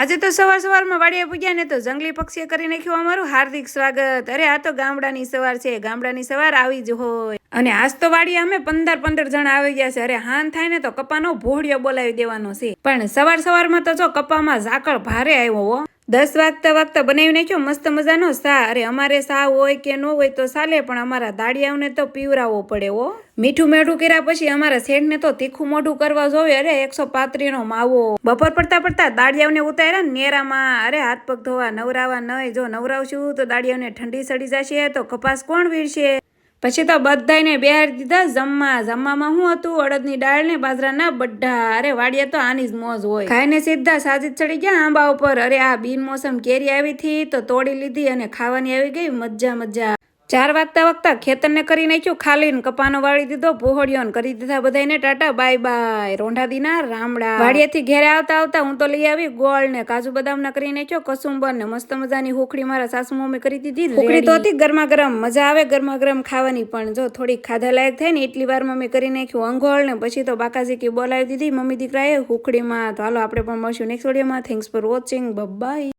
આજે તો સવાર સવારમાં વાડીએ પૂગ્યા ને તો જંગલી પક્ષીએ કરી નાખ્યું અમારું હાર્દિક સ્વાગત. અરે, આ તો ગામડાની સવાર છે. ગામડાની સવાર આવી જ હોય. અને આજ તો વાડીએ અમે પંદર પંદર જણા આવી ગયા છે. અરે, હાન થાય ને તો કપાનો ભોળિયો બોલાવી દેવાનો છે. પણ સવાર સવારમાં તો જો કપામાં ઝાકળ ભારે આવ્યો દસ વાગતા વાગતા બનાવી નાખ્યો, મસ્ત મજાનો સા અરે અમારે સા હોય કે ન હોય તો ચાલે, પણ અમારા દાડિયાઓને તો પીવરાવવો પડે હો. મીઠું મેઠું કર્યા પછી અમારા શેઠને તો તીખું મોઢું કરવા જોવે. અરે એકસો નો માવો. બપોર પડતા પડતા દાડિયાઓને ઉતાર્યા ને નેરામાં. અરે હાથ પગ ધોવા, નવરાવા નહીં જો નવરાવશું તો દાડિયાઓને ઠંડી સડી જશે તો કપાસ કોણ વીરશે પછી તો બધાને બેહારી દીધા, જમવા, જમવામાં શું હતું? અડદની દાળ ને બાજરાના બઢા અરે વાડિયા તો આની જ મોજ હોય. ખાઈને સીધા સાજી ચડી ગયા આંબા ઉપર. અરે આ બિનમોસમ કેરી આવી હતી તો તોડી લીધી અને ખાવાની આવી ગઈ. મજા મજા ચાર વાગતા વાગતા ખેતરને કરી નાખ્યું ખાલી ને કપાનો વાળી દીધો પોહળિયો ને કરી દીધા બધાને ટાટા બાય બાય. રોંઢાદીના રામડા. વાડિયાથી ઘેરે આવતા આવતા હું તો લઈ આવી ગોળ ને કાજુ બદામ ના કરી નાખ્યો કસુંબર ને મસ્ત મજાની હોખડી મારા સાસુ મમ્મી કરી દીધી હોખડી તો હતી ગરમા ગરમ મજા આવે ગરમા ગરમ ખાવાની પણ જો થોડીક ખાધા લાયક થાય ને એટલી વાર મમ્મી કરી નાખ્યું અંગોળ ને પછી તો બાકાજી કી બોલાવી દીધી મમ્મી દીકરાએ હુખડીમાં તો હાલો આપણે પણ મળશું નેક્સ્ટ વિડીયોમાં. Thanks for watching bye